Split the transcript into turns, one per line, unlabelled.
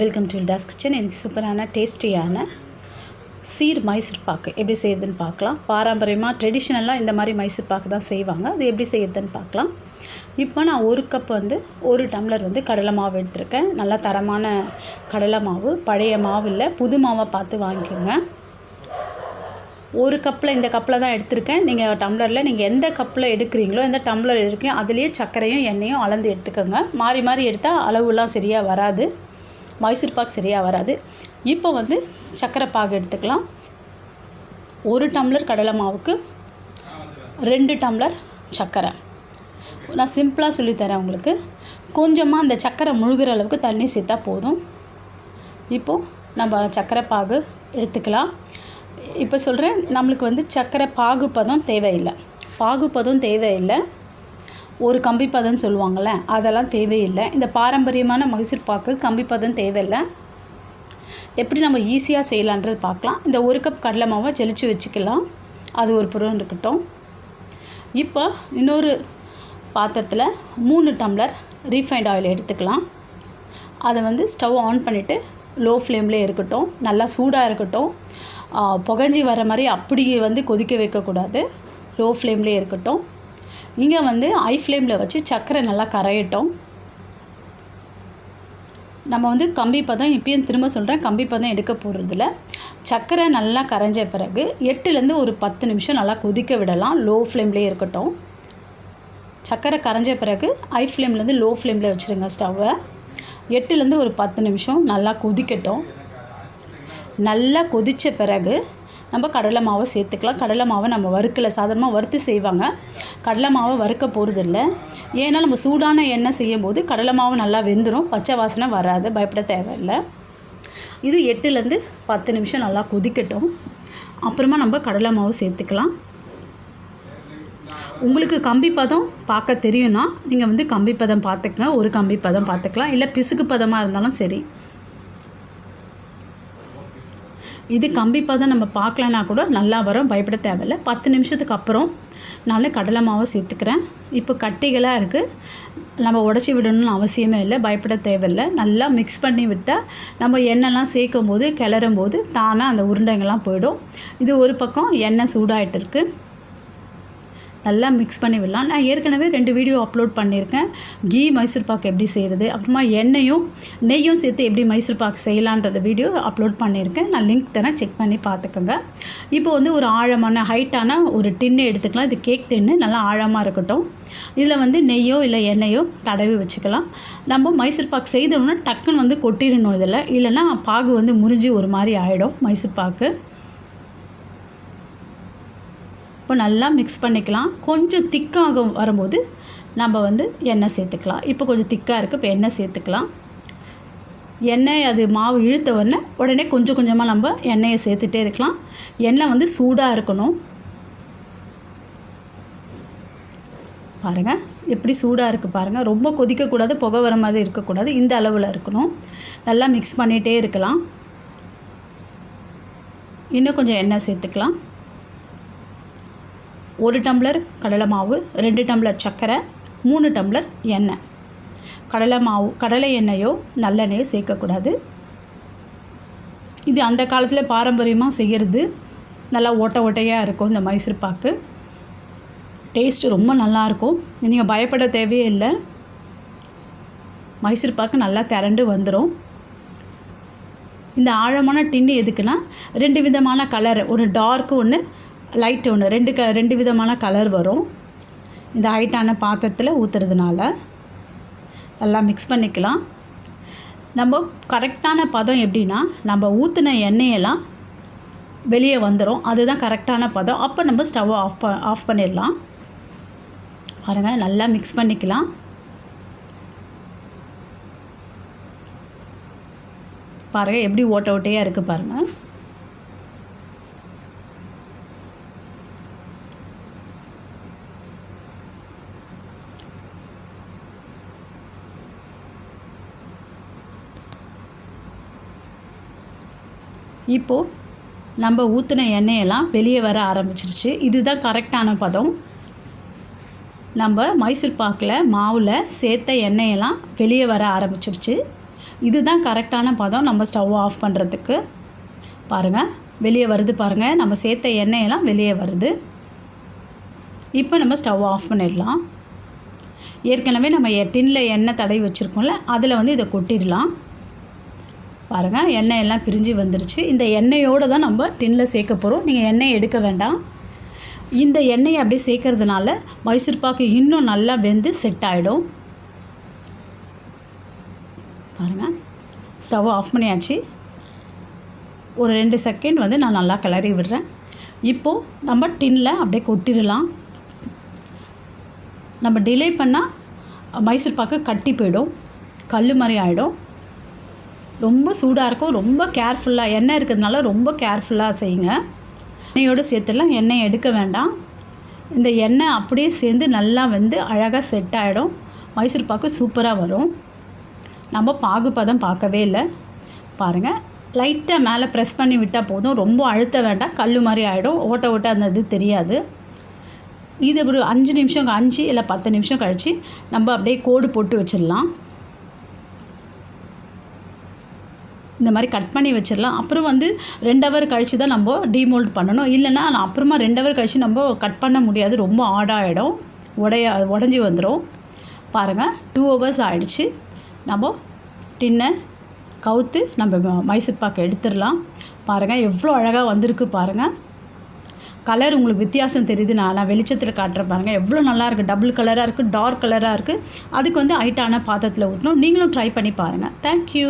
Welcome to toss kitchen எனக்கு சூப்பரான டேஸ்டியான சீர் மைசூர் பாக்கு. எப்படி செய்யுதுன்னு பார்க்கலாம். பாரம்பரியமாக ட்ரெடிஷ்னலாக இந்த மாதிரி மைசூர் பாக்கு தான் செய்வாங்க. அது எப்படி செய்யுதுன்னு பார்க்கலாம். இப்போ நான் ஒரு கப் வந்து ஒரு டம்ளர் வந்து கடலை மாவு எடுத்திருக்கேன். நல்லா தரமான கடலை மாவு. பழைய மாவு இல்லை புது மாவை பார்த்து வாங்கிக்கோங்க. ஒரு கப்பில் இந்த கப்பில் தான் எடுத்திருக்கேன். நீங்கள் டம்ளரில் நீங்கள் எந்த கப்பில் எடுக்கிறீங்களோ எந்த டம்ளர் எடுக்கிறீங்களோ அதுலேயே சர்க்கரையும் எண்ணெயும் அளந்து எடுத்துக்கோங்க. மாறி மாறி எடுத்தால் அளவுலாம் சரியாக வராது. மைசூர் பாக் சரியாக வராது. இப்போ வந்து சர்க்கரை பாகு எடுத்துக்கலாம். ஒரு டம்ளர் கடலை மாவுக்கு ரெண்டு டம்ளர் சர்க்கரை நான் சிம்பிளாக சொல்லித்தரேன் உங்களுக்கு. கொஞ்சமாக அந்த சர்க்கரை முழுகிற அளவுக்கு தண்ணி சேர்த்தா போதும். இப்போது நம்ம சர்க்கரை பாகு எடுத்துக்கலாம். இப்போ சொல்கிறேன் நம்மளுக்கு வந்து சர்க்கரை பாகுப்பதம் தேவையில்லை. பாகுப்பதம் தேவையில்லை. ஒரு கம்பி சொல்லுவாங்கள்ல அதெல்லாம் தேவையில்லை. இந்த பாரம்பரியமான மைசூர் பாக்கு கம்பி பதம் தேவையில்லை. எப்படி நம்ம ஈஸியாக செய்யலான்றது பார்க்கலாம். இந்த ஒரு கப் கடலை மாவை ஜெலிச்சு வச்சுக்கலாம். அது ஒரு புறம் இருக்கட்டும். இப்போ இன்னொரு பாத்திரத்தில் மூணு டம்ளர் ரீஃபைண்ட் ஆயில் எடுத்துக்கலாம். அதை வந்து ஸ்டவ் ஆன் பண்ணிவிட்டு லோ ஃப்ளேம்லேயே இருக்கட்டும். நல்லா சூடாக இருக்கட்டும். புகஞ்சி வர மாதிரி அப்படி வந்து கொதிக்க வைக்கக்கூடாது. லோ ஃப்ளேம்லேயே இருக்கட்டும். இங்கே வந்து ஐ ஃப்ளேமில் வச்சு சர்க்கரை நல்லா கரையட்டும். நம்ம வந்து கம்பி பதம் இப்பயும் திரும்ப சொல்கிறேன் கம்பி பதம் எடுக்க போகிறதில்ல சர்க்கரை நல்லா கரைஞ்ச பிறகு எட்டுலேருந்து ஒரு பத்து நிமிஷம் நல்லா கொதிக்க விடலாம் லோ ஃப்ளேம்லேயே இருக்கட்டும். சர்க்கரை கரைஞ்ச பிறகு ஹை ஃப்ளேம்லேருந்து லோ ஃப்ளேமில் வச்சுருங்க ஸ்டவ்வை எட்டுலேருந்து ஒரு பத்து நிமிஷம் நல்லா கொதிக்கட்டும். நல்லா கொதித்த பிறகு நம்ம கடலை மாவை சேர்த்துக்கலாம். கடலை மாவை நம்ம வறுக்கலை. சாதாரணமாக வறுத்து செய்வாங்க. கடலை மாவை வறுக்க போகிறதில்ல ஏன்னா நம்ம சூடான எண்ணெய் செய்யும் போது கடலை மாவு நல்லா வெந்துடும் பச்சை வாசனை வராது. பயப்பட தேவையில்லை. இது எட்டுலேருந்து பத்து நிமிஷம் நல்லா கொதிக்கட்டும். அப்புறமா நம்ம கடலை மாவு சேர்த்துக்கலாம். உங்களுக்கு கம்பி பதம் பார்க்க தெரியும்னா நீங்கள் வந்து கம்பி பதம் பார்த்துக்கங்க. ஒரு கம்பி பதம் பார்த்துக்கலாம். இல்லை பிசுக்கு பதமாக இருந்தாலும் சரி. இது கம்பிப்பாக தான் நம்ம பார்க்கலனா கூட நல்லா வரும். பயப்பட தேவையில்ல. பத்து நிமிஷத்துக்கு அப்புறம் நான் கடலை மாவை சேர்த்துக்கிறேன். இப்போ கட்டிகளாக இருக்குது நம்ம உடச்சி விடணும்னு அவசியமே இல்லை. பயப்பட தேவையில்லை. நல்லா மிக்ஸ் பண்ணி விட்டால் நம்ம எண்ணெய்லாம் சேர்க்கும் போது கிளறும் போது தானாக அந்த உருண்டைங்கள்லாம் போயிடும். இது ஒரு பக்கம் எண்ணெய் சூடாகிட்டு இருக்குது நல்லா மிக்ஸ் பண்ணி விடலாம். நான் ஏற்கனவே ரெண்டு வீடியோ அப்லோட் பண்ணியிருக்கேன். கீ மைசூர் பாக் எப்படி செய்கிறது அப்புறமா எண்ணெயும் நெய்யும் சேர்த்து எப்படி மைசூர் பாக் செய்யலான்றத வீடியோ அப்லோட் பண்ணியிருக்கேன். நான் லிங்க் தானே செக் பண்ணி பார்த்துக்கோங்க. இப்போ வந்து ஒரு ஆழமான ஹைட்டான ஒரு டின்னு எடுத்துக்கலாம். இது கேக் டின்னு நல்லா ஆழமாக இருக்கட்டும். இதில் வந்து நெய்யோ இல்லை எண்ணெயோ தடவி வச்சுக்கலாம். நம்ம மைசூர் பாக் செய்தோம்னா டக்குன்னு வந்து கொட்டிடணும் இதில். இல்லைன்னா பாகு வந்து முறிஞ்சு ஒரு மாதிரி ஆகிடும் மைசூர் பாக்கு. இப்போ நல்லா மிக்ஸ் பண்ணிக்கலாம். கொஞ்சம் திக்காக வரும்போது நம்ம வந்து எண்ணெய் சேர்த்துக்கலாம். இப்போ கொஞ்சம் திக்காக இருக்குது இப்போ எண்ணெய் சேர்த்துக்கலாம். எண்ணெய் அது மாவு இழுத்த உடனே உடனே கொஞ்சம் கொஞ்சமாக நம்ம எண்ணெயை சேர்த்துட்டே இருக்கலாம். எண்ணெய் வந்து சூடாக இருக்கணும். பாருங்கள் எப்படி சூடாக இருக்குது பாருங்கள் ரொம்ப கொதிக்கக்கூடாது புகை வர மாதிரி இருக்கக்கூடாது. இந்த அளவில் இருக்கணும். நல்லா மிக்ஸ் பண்ணிகிட்டே இருக்கலாம். இன்னும் கொஞ்சம் எண்ணெய் சேர்த்துக்கலாம். ஒரு டம்ளர் கடலை மாவு ரெண்டு டம்ளர் சர்க்கரை மூணு டம்ளர் எண்ணெய். கடலை மாவு கடலை எண்ணெயோ நல்லெண்ணெயோ சேர்க்கக்கூடாது. இது அந்த காலத்தில் பாரம்பரியமாக செய்கிறது நல்லா ஓட்ட ஓட்டையாக இருக்கும் இந்த மைசூர் பாக்கு. டேஸ்ட்டு ரொம்ப நல்லாயிருக்கும் நீங்கள் பயப்பட தேவையே இல்லை. மைசூர் பாக்கு நல்லா திரண்டு வந்துடும் இந்த ஆழமான டின்னு எதுக்குன்னா ரெண்டு விதமான கலர். ஒன்று டார்க்கு ஒன்று லைட் ஒன்று ரெண்டு க ரெண்டு விதமான கலர் வரும். இந்த ஹைட்டான பாத்திரத்தில் ஊற்றுறதுனால நல்லா மிக்ஸ் பண்ணிக்கலாம். நம்ம கரெக்டான பதம் எப்படின்னா நம்ம ஊற்றின எண்ணெயெல்லாம் வெளியே வந்துடும் அதுதான் கரெக்டான பதம். அப்போ நம்ம ஸ்டவ்வை ஆஃப் ப ஆஃப் பண்ணிடலாம். பாருங்கள் நல்லா மிக்ஸ் பண்ணிக்கலாம். பாருங்கள் எப்படி ஓட்ட ஓட்டையாக இருக்குது பாருங்கள் இப்போது நம்ம ஊற்றின எண்ணெயெல்லாம் வெளியே வர ஆரம்பிச்சிருச்சு. இதுதான் கரெக்டான பதம். நம்ம மைசூர் பாக்கில் மாவில் சேர்த்த எண்ணெயெல்லாம் வெளியே வர ஆரம்பிச்சிருச்சு. இதுதான் கரெக்டான பதம் நம்ம ஸ்டவ் ஆஃப் பண்ணுறதுக்கு பாருங்கள் வெளியே வருது பாருங்கள் நம்ம சேர்த்த எண்ணெயெல்லாம் வெளியே வருது. இப்போ நம்ம ஸ்டவ் ஆஃப் பண்ணிடலாம். ஏற்கனவே நம்ம டின்னில் எண்ணெய் தடவி வச்சுருக்கோம்ல அதில் வந்து இதை கொட்டிடலாம். பாருங்கள் எண்ணெய் எல்லாம் பிரிஞ்சு வந்துருச்சு. இந்த எண்ணெயோடு தான் நம்ம டின்னில் சேர்க்க போகிறோம் நீங்கள் எண்ணெய் எடுக்க வேண்டாம். இந்த எண்ணெயை அப்படியே சேர்க்கறதுனால மைசூர் பாக்கு இன்னும் நல்லா வெந்து செட் ஆகிடும் பாருங்கள் ஸ்டவ் ஆஃப் பண்ணியாச்சு. ஒரு ரெண்டு செகண்ட் வந்து நான் நல்லா கிளறி விடுறேன். இப்போது நம்ம டின்னில் அப்படியே கொட்டிடலாம். நம்ம டிலே பண்ணால் மைசூர் பாக்கு கட்டி போயிடும். கல் மாதிரி ஆகிடும் ரொம்ப சூடாக இருக்கும் ரொம்ப கேர்ஃபுல்லாக எண்ணெய் இருக்கிறதுனால ரொம்ப கேர்ஃபுல்லாக செய்யுங்க. எண்ணெயோடு சேர்த்துலாம் எண்ணெய் எடுக்க வேண்டாம். இந்த எண்ணெய் அப்படியே சேர்ந்து நல்லா வந்து அழகாக செட் ஆகிடும் மைசூர் பாக்கு சூப்பராக வரும். நம்ம பாகுபதம் பார்க்கவே இல்லை. பாருங்கள் லைட்டாக மேலே ப்ரெஸ் பண்ணி விட்டால் போதும். ரொம்ப அழுத்த வேண்டாம் கல் மாதிரி ஆகிடும் ஓட்ட ஓட்ட அந்த இது தெரியாது. இது ஒரு அஞ்சு நிமிஷம் அஞ்சு இல்லை பத்து நிமிஷம் கழித்து நம்ம அப்படியே கோடு போட்டு வச்சிடலாம். இந்த மாதிரி கட் பண்ணி வச்சிடலாம். அப்புறம் வந்து ரெண்டு ஹவர் கழித்து தான் நம்ம டீமோல்ட் பண்ணணும். இல்லைன்னா அப்புறமா ரெண்டு ஹவர் கழித்து நம்ம கட் பண்ண முடியாது. ரொம்ப ஆடாகிடும் உடைய உடஞ்சி வந்துடும் பாருங்கள் டூ ஹவர்ஸ் ஆகிடுச்சு நம்ம டின்னை கவுத்து நம்ம மைசூர் பாக்கு எடுத்துடலாம். பாருங்கள் எவ்வளோ அழகாக வந்திருக்கு பாருங்கள் கலர் உங்களுக்கு வித்தியாசம் தெரியுது. நான் நான் வெளிச்சத்தில் காட்டுறேன் பாருங்கள் எவ்வளோ நல்லா இருக்குது டபுள் கலராக இருக்குது டார்க் கலராக இருக்குது அதுக்கு வந்து ஹைட்டான பாத்திரத்தில் ஊற்றணும் நீங்களும் ட்ரை பண்ணி பாருங்கள் தேங்க்யூ